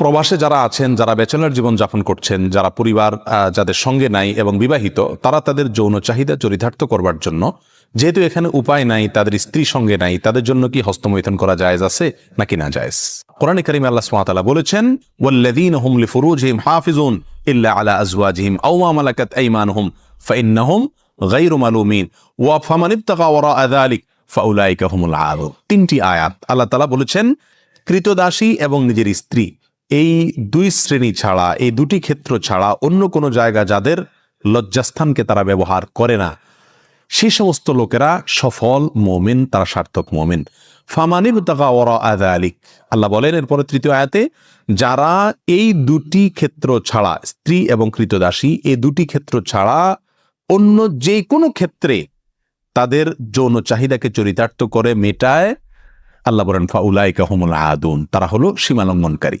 প্রবাসে যারা আছেন, যারা ব্যাচেলার জীবন যাপন করছেন, যারা পরিবার যাদের সঙ্গে নাই এবং বিবাহিত, তারা তাদের যৌন চাহিদা চরিতার্থ করবার জন্য, যেহেতু এখানে উপায় নাই, তাদের স্ত্রী সঙ্গে নাই, তাদের জন্য কি হস্তমৈথন করা জায়েজ আছে নাকি না জায়েজ? কোরআন করিম আল্লাহ সুবহানাহু বলেছেন, ওয়াল্লাযীনা হুম লিফুরুজিহিম হাফিজুন ইল্লা আলা আজওয়াজিহিম আও মা মালাকাত আইমানুহুম, ফাইন্নাহুম গায়রু মালুমিন, ওয়া ফামান ইবতাগা ওয়ারা যালিক, ফাউলাইকা হুমুল আদুন তিনটি আয়াত আল্লাহ তাআলা বলেছেন, কৃতদাসী এবং নিজের স্ত্রী এই দুই শ্রেণি ছাড়া, এই দুটি ক্ষেত্র ছাড়া অন্য কোনো জায়গা যাদের লজ্জাস্থানকে তারা ব্যবহার করে না। সেই সমস্ত লোকেরা সফল মোমেন, তারা সার্থক মোমেন। ফামানিব তাকা ওরা আদা আলিক আল্লাহ বলেন এরপরে তৃতীয় আয়াতে, যারা এই দুটি ক্ষেত্র ছাড়া, স্ত্রী এবং কৃতদাসী, এই দুটি ক্ষেত্র ছাড়া অন্য যে কোনো ক্ষেত্রে তাদের যৌন চাহিদাকে চরিতার্থ করে মেটায়, আল্লাহ বলেন ফাউলাইকা হুমুল আদুন। তারা হলো সীমালঙ্ঘনকারী।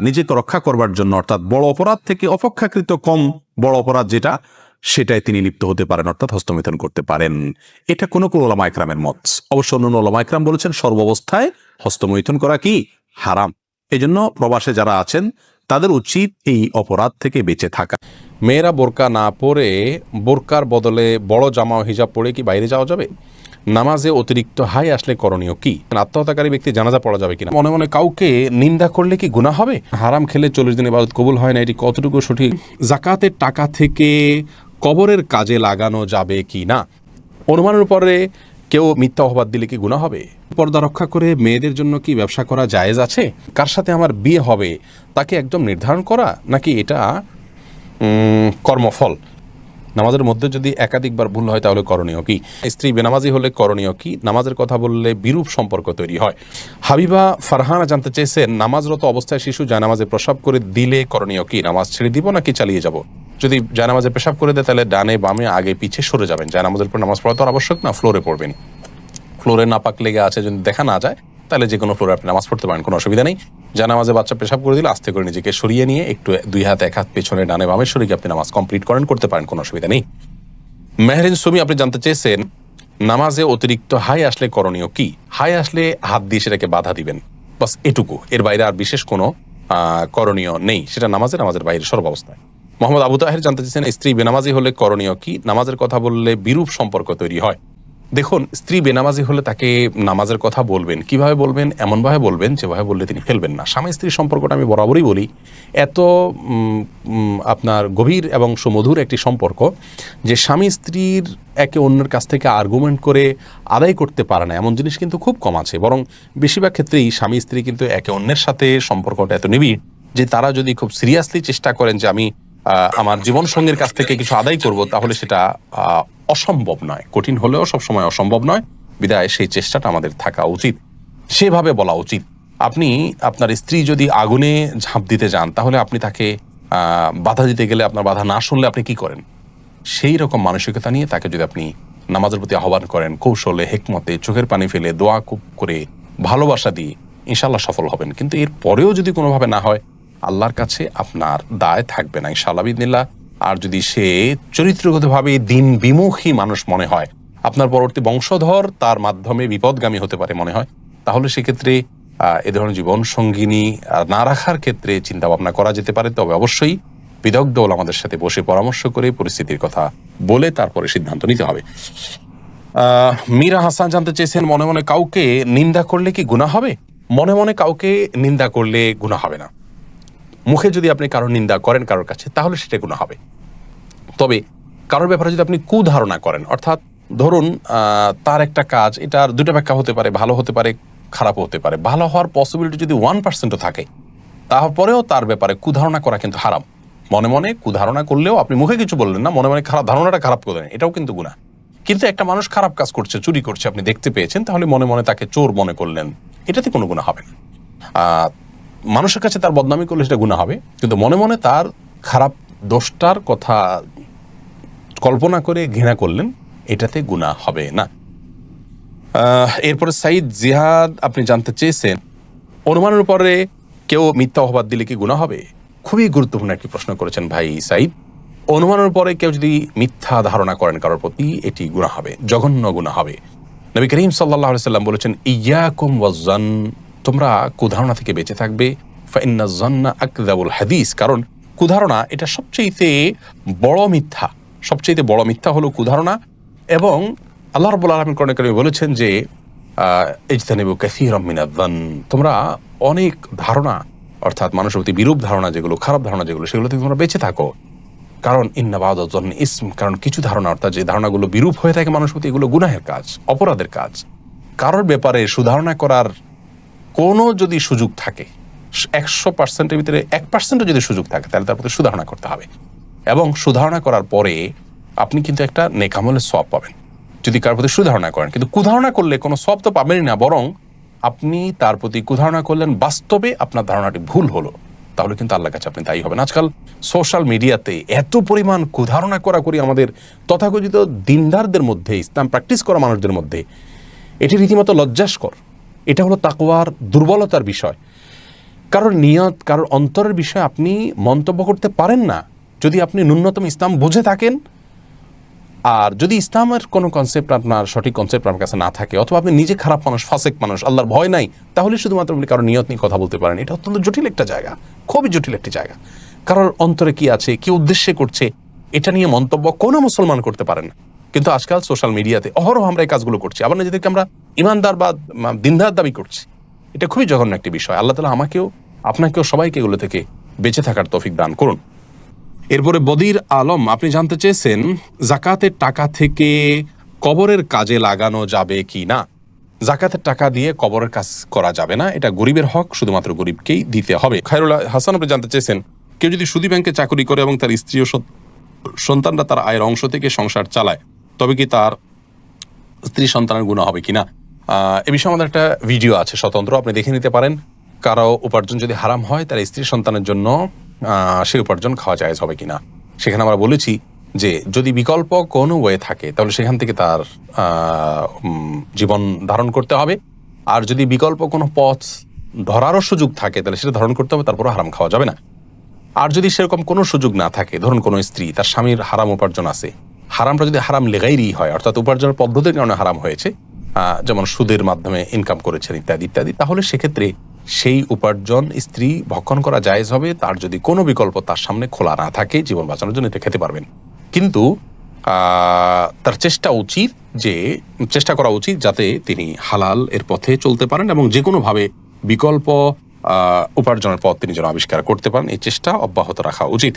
নিজেকে রক্ষা করবার জন্য, অর্থাৎ বড় অপরাধ থেকে অপেক্ষাকৃত কম বড় অপরাধ যেটা সেটাই তিনি লিপ্ত হতে পারেন, অর্থাৎ হস্তমিথন করতে পারেন। এটা কোনো কোনো ওলামা একরামের মত। অবশ্য অন্য ওলামা একরাম বলেছেন, সর্বাবস্থায় হস্তমৈথুন করা কি? হারাম। এজন্য প্রবাসে যারা আছেন, তাদের উচিত এই অপরাধ থেকে বেঁচে থাকা। মেয়েরা বোরকা না পরে বোরকার বদলে বড় জামা হিজাব পরে কি বাইরে যাওয়া যাবে? নামাজে অতিরিক্ত হাই আসলে করণীয় কি? আত্মহত্যাকারী ব্যক্তি জানাজা পড়া যাবে কিনা? মনে মনে কাউকে নিন্দা করলে কি গুনাহ হবে? হারাম খেলে চল্লিশ দিন ইবাদত কবুল হয় না, এটি কতটুকু সঠিক? জাকাতের টাকা থেকে কবরের কাজে লাগানো যাবে কি না অনুমানের উপরে কেউ মিথ্যা অপবাদ দিলে কি গুণা হবে? পর্দা রক্ষা করে মেয়েদের জন্য কি ব্যবসা করা জায়েজ আছে? কার সাথে আমার বিয়ে হবে? তাকে একদম নির্ধারণ করা? নাকি এটা কর্মফল? নামাজের মধ্যে যদি একাধিকবার ভুল হয়, তাহলে করণীয় কি? স্ত্রী বেনামাজি হলে করণীয় কি? নামাজের কথা বললে বিরূপ সম্পর্ক তৈরি হয়। হাবিবা ফারহানা জানতে চেয়েছেন নামাজরত অবস্থায় শিশু জানামাজে প্রসাব করে দিলে করণীয় কি? নামাজ ছেড়ে দিব নাকি চালিয়ে যাব? যদি জানামাজে পেশাব করে দেয়, তাহলে ডানে বামে আগে পিছে সরে যাবেন। জানামাজের পর নামাজ পড়া তো আবশ্যক না, ফ্লোরে পড়বেন ফ্লোরে নাপাক লেগে আছে, যদি দেখা না যায় তাহলে যে কোনো ফ্লোরে আপনি নামাজ পড়তে পারেন, কোনো অসুবিধা নেই। জানামাজে বাচ্চা পেশাব করে দিলে, আস্তে করে নিজেকে সরিয়ে নিয়ে একটু দুই হাত, এক হাত পেছনে, ডানে বামে সরিয়ে আপনি নামাজ কমপ্লিট করেন, করতে পারেন, কোনো অসুবিধা নেই। মেহরিন সুমি, আপনি জানতে চেয়েছেন, নামাজে অতিরিক্ত হাই আসলে করণীয় কি? হাই আসলে হাত দিয়ে সেটাকে বাধা দিবেন। বাস এটুকু। এর বাইরে আর বিশেষ কোনো করণীয় নেই। সেটা নামাজে, নামাজের বাইরে সর্বাবস্থায়। মোহাম্মদ আবু তাহের জানতে চেয়েছেন, স্ত্রী বেনামাজি হলে করণীয় কি? নামাজের কথা বললে বিরূপ সম্পর্ক তৈরি হয়। দেখুন, স্ত্রী বেনামাজি হলে তাকে নামাজের কথা বলবেন। কীভাবে বলবেন? এমনভাবে বলবেন যেভাবে বললে তিনি ফেলবেন না। স্বামী স্ত্রীর সম্পর্কটা আমি বরাবরই বলি, এত আপনার গভীর এবং সুমধুর একটি সম্পর্ক যে স্বামী স্ত্রীর একে অন্যের কাছ থেকে আর্গুমেন্ট করে আদায় করতে পারে না। এমন জিনিস কিন্তু খুব কম আছে। বরং বেশিরভাগ ক্ষেত্রেই স্বামী স্ত্রী কিন্তু একে অন্যের সাথে সম্পর্কটা এত নিবিড় যে তারা যদি খুব সিরিয়াসলি চেষ্টা করেন যে আমি আমার জীবন সঙ্গীর কাছ থেকে কিছু আদায় করব, তাহলে সেটা অসম্ভব নয়। কঠিন হলেও সবসময় অসম্ভব নয়। বিদায়, সেই চেষ্টাটা আমাদের থাকা উচিত। সেভাবে বলা উচিত। আপনি, আপনার স্ত্রী যদি আগুনে ঝাঁপ দিতে যান, তাহলে আপনি তাকে বাধা দিতে গেলে আপনার বাধা না শুনলে আপনি কি করেন? সেই রকম মানসিকতা নিয়ে তাকে যদি আপনি নামাজের প্রতি আহ্বান করেন, কৌশলে, হেকমতে, চোখের পানি ফেলে, দোয়া করে ভালোবাসা দিয়ে ইনশাল্লাহ সফল হবেন। কিন্তু এর পরেও যদি কোনোভাবে না হয় আল্লাহর কাছে আপনার দায় থাকবে না, ইনশাআল্লাহ বিদিনিল্লাহ আর যদি সে চরিত্রগতভাবে দিন বিমুখী মানুষ মনে হয়, আপনার পরবর্তী বংশধর তার মাধ্যমে বিপদগামী হতে পারে মনে হয়, তাহলে সেক্ষেত্রে এ ধরনের জীবন সঙ্গিনী না রাখার ক্ষেত্রে চিন্তা ভাবনা করা যেতে পারে। তবে অবশ্যই বিদগ্ধ আমাদের সাথে বসে পরামর্শ করে পরিস্থিতির কথা বলে তারপরে সিদ্ধান্ত নিতে হবে। মীরা হাসান জানতে চেয়েছেন, মনে মনে কাউকে নিন্দা করলে কি গুণা হবে? মনে মনে কাউকে নিন্দা করলে গুণা হবে না। মুখে যদি আপনি কারোর নিন্দা করেন কারোর কাছে, তাহলে সেটা গুণা হবে। তবে কারোর ব্যাপারে যদি আপনি কুধারণা করেন, অর্থাৎ ধরুন তার একটা কাজ, এটার দুটো ব্যাখ্যা হতে পারে, ভালো হতে পারে খারাপ হতে পারে। ভালো হওয়ার পসিবিলিটি যদি ওয়ান পার্সেন্টও থাকে, তারপরেও তার ব্যাপারে কুধারণা করা কিন্তু হারাম। মনে মনে কুধারণা করলেও আপনি মুখে কিছু বললেন না, মনে মনে খারাপ, ধারণাটা খারাপ করে করলেন এটাও কিন্তু গুণা কিন্তু একটা মানুষ খারাপ কাজ করছে, চুরি করছে, আপনি দেখতে পেয়েছেন, তাহলে মনে মনে তাকে চোর মনে করলেন, এটাতে কোনো গুণা হবে না। মানুষের কাছে তার বদনামি করলে সেটা গুণা হবে। কিন্তু মনে মনে তার খারাপ দোষটার কথা কল্পনা করে ঘৃণা করলেন, এটাতে গুণা হবে না। এরপরে সাইদ জিহাদ, আপনি জানতে চেয়েছেন, অনুমানের পরে কেউ মিথ্যা অপবাদ দিলে কি গুণা হবে? খুবই গুরুত্বপূর্ণ একটি প্রশ্ন করেছেন ভাই সাইদ। অনুমানের পরে কেউ যদি মিথ্যা ধারণা করেন কারোর প্রতি, এটি গুণা হবে, জঘন্য গুণা হবে। নবী করিম সাল্লাহ সাল্লাম বলেছেন, ইয়াকুম ওয়াজ্জান তোমরা কুধারণা থেকে বেঁচে থাকবে। হাদিস। কারণ কুধারণা এটা সবচেয়ে বড় মিথ্যা। সবচেয়ে বড় মিথ্যা হলো কুধারণা এবং আল্লাহ রবুল্লা আলমিন করণে করিম বলেছেন যে তোমরা অনেক ধারণা, অর্থাৎ মানুষের প্রতি বিরূপ ধারণা যেগুলো, খারাপ ধারণা যেগুলো, সেগুলো থেকে তোমরা বেঁচে থাকো। কারণ ইন্নাবাদ ইসম। কারণ কিছু ধারণা, অর্থাৎ যে ধারণাগুলো বিরূপ হয়ে থাকে মানুষের প্রতি, এগুলো গুনাহের কাজ, অপরাধের কাজ। কারোর ব্যাপারে সুধারণা করার কোনো যদি সুযোগ থাকে, একশো পার্সেন্টের ভিতরে এক পার্সেন্টও যদি সুযোগ থাকে, তাহলে তার প্রতি সুধারণা করতে হবে। এবং সুধারণা করার পরে আপনি কিন্তু একটা নেকামলের সব পাবেন, যদি কার প্রতি সুধারণা করেন। কিন্তু কুধারণা করলে কোনো সব তো পাবেনই না, বরং আপনি তার প্রতি কুধারণা করলেন, বাস্তবে আপনার ধারণাটি ভুল হলো, তাহলে কিন্তু আল্লাহর কাছে আপনি তাই হবেন। আজকাল সোশ্যাল মিডিয়াতে এত পরিমাণ কুধারণা করা করি আমাদের তথাকথিত দিনদারদের মধ্যে, ইসলাম প্র্যাকটিস করা মানুষদের মধ্যে, এটি রীতিমতো লজ্জাস্কর। এটা হলো তাকওয়ার দুর্বলতার বিষয়। কারোর নিয়ত, কারোর অন্তরের বিষয়ে আপনি মন্তব্য করতে পারেন না। যদি আপনি ন্যূনতম ইসলাম বুঝে থাকেন, আর যদি ইসলামের কোনো কনসেপ্ট আপনার সঠিক কনসেপ্ট আপনার কাছে না থাকে, অথবা আপনি নিজে খারাপ মানুষ, ফাসেক মানুষ, আল্লাহর ভয় নাই, তাহলে শুধুমাত্র আপনি কারও নিয়ত নিয়ে কথা বলতে পারেন। এটা অত্যন্ত জটিল একটা জায়গা, খুবই জটিল একটি জায়গা। কারোর অন্তরে কি আছে, কি উদ্দেশ্যে করছে, এটা নিয়ে মন্তব্য কোনো মুসলমান করতে পারেন না। কিন্তু আজকাল সোশ্যাল মিডিয়াতে অহরহ আমরা এই কাজগুলো করছি। আবার নিজেদেরকে আমরা ইমানদার বা দিনদার দাবি করছি। এটা খুবই জঘন্য একটি বিষয়। আল্লাহ তালা আমাকেও, আপনাকেও, সবাইকে এগুলো থেকে বেঁচে থাকার তফিক দান করুন। এরপরে বদির আলম, আপনি জানতে চেয়েছেন জাকাতের টাকা থেকে কবরের কাজে লাগানো যাবে কি না? জাকাতের টাকা দিয়ে কবরের কাজ করা যাবে না। এটা গরিবের হক, শুধুমাত্র গরিবকেই দিতে হবে। খায়রুল হাসান, আপনি জানতে চেয়েছেন, কেউ যদি সুদী ব্যাংকে চাকরি করে এবং তার স্ত্রী ও সন্তানরা তার আয়ের অংশ থেকে সংসার চালায় তবে কি তার স্ত্রী সন্তানের গুণ হবে কিনা? এ বিষয়ে আমাদের একটা ভিডিও আছে স্বতন্ত্র, আপনি দেখে নিতে পারেন। কারও উপার্জন যদি হারাম হয়, তার স্ত্রী সন্তানের জন্য সেই উপার্জন খাওয়া যায় হবে কিনা? সেখানে আমরা বলেছি যে, যদি বিকল্প কোনো ওয়ে থাকে, তাহলে সেখান থেকে তার জীবন ধারণ করতে হবে। আর যদি বিকল্প কোনো পথ ধরারও সুযোগ থাকে, তাহলে সেটা ধারণ করতে হবে তারপরে হারাম খাওয়া যাবে না। আর যদি সেরকম কোনো সুযোগ না থাকে, ধরুন কোনো স্ত্রী, তার স্বামীর হারাম উপার্জন আছে হারামটা যদি হারাম লেগাইরই হয়, অর্থাৎ উপার্জনের পদ্ধতির কারণে হারাম হয়েছে যেমন সুদের মাধ্যমে ইনকাম করেছেন ইত্যাদি ইত্যাদি, তাহলে সেক্ষেত্রে সেই উপার্জন স্ত্রী ভক্ষণ করা জায়েজ হবে, তার যদি কোনো বিকল্প তার সামনে খোলা না থাকে, জীবন বাঁচানোর জন্য খেতে পারবেন। কিন্তু তার চেষ্টা উচিত যে, চেষ্টা করা উচিত যাতে তিনি হালাল এর পথে চলতে পারেন এবং যে কোনোভাবে বিকল্প উপার্জনের পথ তিনি যেন আবিষ্কার করতে পারেন, এই চেষ্টা অব্যাহত রাখা উচিত।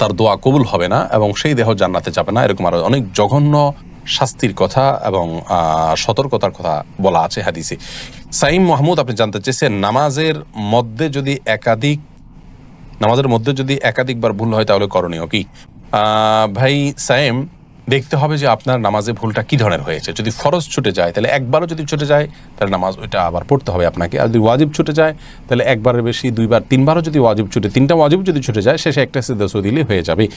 তার দোয়া কবুল হবে না এবং সেই দেহ জান্নাতে যাবে না, এরকম আরও অনেক জঘন্য শাস্তির কথা এবং সতর্কতার কথা বলা আছে হাদিসে। সাইম মাহমুদ, আপনি জানতে চেয়েছেন, নামাজের মধ্যে যদি একাধিক, নামাজের মধ্যে যদি একাধিকবার ভুল হয় তাহলে করণীয় কি? ভাই সাইম দেখতে হবে যে আপনার নামাজে ভুলটা কী ধরনের হয়েছে। যদি ফরজ ছুটে যায়, তাহলে একবারও যদি ছুটে যায়, তাহলে নামাজ ওইটা আবার পড়তে হবে আপনাকে। আর যদি ওয়াজিব ছুটে যায়, তাহলে একবারের বেশি, দুইবার, তিনবারও যদি ওয়াজিব ছুটে, তিনটা ওয়াজিব যদি ছুটে যায়, শেষে একটা সিদ্ধ দিলে হয়ে যাবে।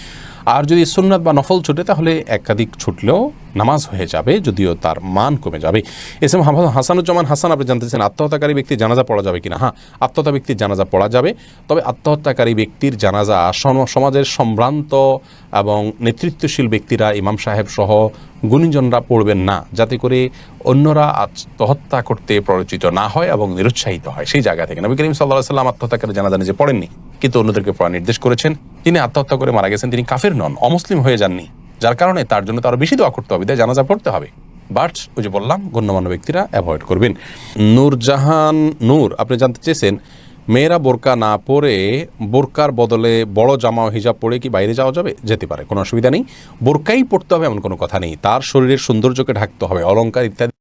আর যদি সুন্নাত বা নফল ছুটে, তাহলে একাধিক ছুটলেও নামাজ হয়ে যাবে, যদিও তার মান কমে যাবে। এস এম হাসানুজ্জামান হাসান, আপনি জানতেছেন আত্মহত্যাকারী ব্যক্তি জানাজা পড়া যাবে কিনা? হ্যাঁ আত্মহত্যা ব্যক্তির জানাজা পড়া যাবে। তবে আত্মহত্যাকারী ব্যক্তির জানাজা সম- সমাজের সম্ভ্রান্ত এবং নেতৃত্বশীল ব্যক্তিরা, ইমাম সাহেব সহ গুণীজনরা পড়বেন না, যাতে করে অন্যরা আত্মহত্যা করতে প্ররোচিত না হয় এবং নিরুৎসাহিত হয়। সেই জায়গা থেকে নবী করিম সাল্লাহ সাল্লাম আত্মহত্যাকারী জানাজা নিজে পড়েননি। কিন্তু অন্যদেরকে পড়া নির্দেশ করেছেন। তিনি আত্মহত্যা করে মারা গেছেন, তিনি কাফের নন, অমুসলিম হয়ে যাননি। যার কারণে তার জন্য তো আরও বেশি দোয়া করতে হবে। তাই জানাজা পড়তে হবে। বাট ওই যে বললাম, গণ্যমান্য ব্যক্তিরা অ্যাভয়েড করবেন। নূরজাহান নূর, আপনি জানতে চেয়েছেন, মেয়েরা বোরকা না পরে বোরকার বদলে বড় জামা হিজাব পরে কি বাইরে যাওয়া যাবে? যেতে পারে, কোনো অসুবিধা নেই। বোরকাই পড়তে হবে এমন কোনো কথা নেই। তার শরীরের সৌন্দর্যকে ঢাকতে হবে অলঙ্কার ইত্যাদি